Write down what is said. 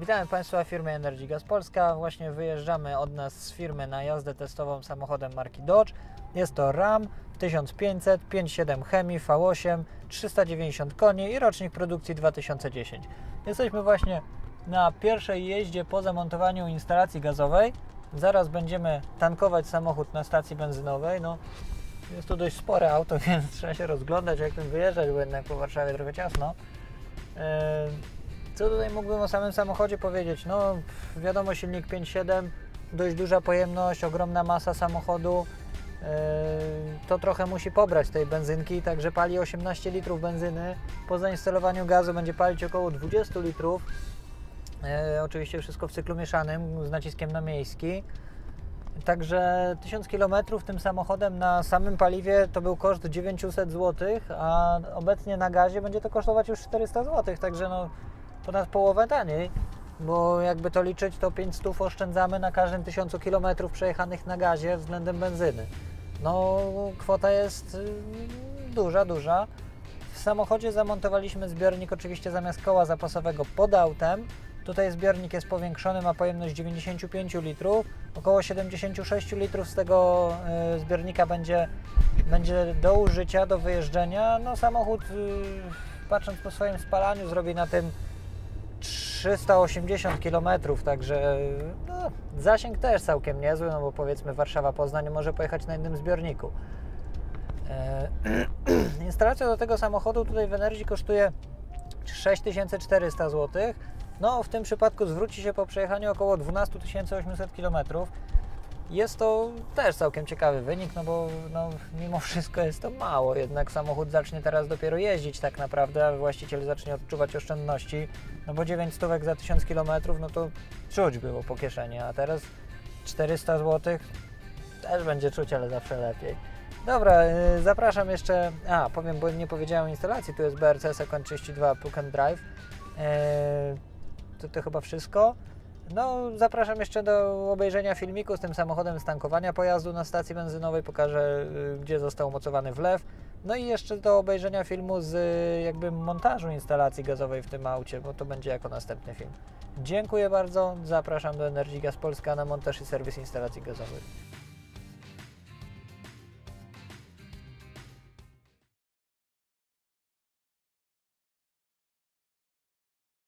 Witamy Państwa w firmie Energy Gas Polska. Właśnie wyjeżdżamy od nas z firmy na jazdę testową samochodem marki Dodge. Jest to Ram 1500 5.7 Chemii V8 390 koni i rocznik produkcji 2010. Jesteśmy właśnie na pierwszej jeździe po zamontowaniu instalacji gazowej. Zaraz będziemy tankować samochód na stacji benzynowej. No, jest to dość spore auto, więc trzeba się rozglądać, jak tym wyjeżdżać, bo jednak po Warszawie trochę ciasno. Eee, Co tutaj mógłbym o samym samochodzie powiedzieć? No, wiadomo, silnik 5.7, dość duża pojemność, ogromna masa samochodu. Eee, To trochę musi pobrać tej benzynki, także pali 18 litrów benzyny. Po zainstalowaniu gazu będzie palić około 20 litrów. Eee, Oczywiście wszystko w cyklu mieszanym z naciskiem na miejski. Także 1000 km tym samochodem na samym paliwie to był koszt 900 zł, a obecnie na gazie będzie to kosztować już 400 zł, także no ponad połowę taniej, bo jakby to liczyć, to 500 oszczędzamy na każdym 1000 km przejechanych na gazie względem benzyny. No kwota jest y, duża, duża. W samochodzie zamontowaliśmy zbiornik oczywiście zamiast koła zapasowego pod autem. Tutaj zbiornik jest powiększony, ma pojemność 95 litrów. Około 76 litrów z tego y, zbiornika będzie, będzie do użycia, do wyjeżdżenia. No samochód, y, patrząc po swoim spalaniu, zrobi na tym 380 km, także y, no, zasięg też całkiem niezły, no bo powiedzmy Warszawa-Poznań może pojechać na jednym zbiorniku. E, Instalacja do tego samochodu tutaj w Energii kosztuje 6400 zł. No, w tym przypadku zwróci się po przejechaniu około 12 800 km. Jest to też całkiem ciekawy wynik, no bo no, mimo wszystko jest to mało, jednak samochód zacznie teraz dopiero jeździć tak naprawdę, a właściciel zacznie odczuwać oszczędności, no bo 9 stówek za 1000 km, no to czuć było po kieszeni, a teraz 400 zł też będzie czuć, ale zawsze lepiej. Dobra, y, zapraszam jeszcze. A, powiem, bo nie powiedziałem o instalacji. Tu jest BRC Second 32 Plug and Drive. E, to, to chyba wszystko. No, zapraszam jeszcze do obejrzenia filmiku z tym samochodem z tankowania pojazdu na stacji benzynowej. Pokażę, y, gdzie został umocowany wlew. No i jeszcze do obejrzenia filmu z y, jakby montażu instalacji gazowej w tym aucie, bo to będzie jako następny film. Dziękuję bardzo. Zapraszam do Energii Gaz Polska na montaż i serwis instalacji gazowych.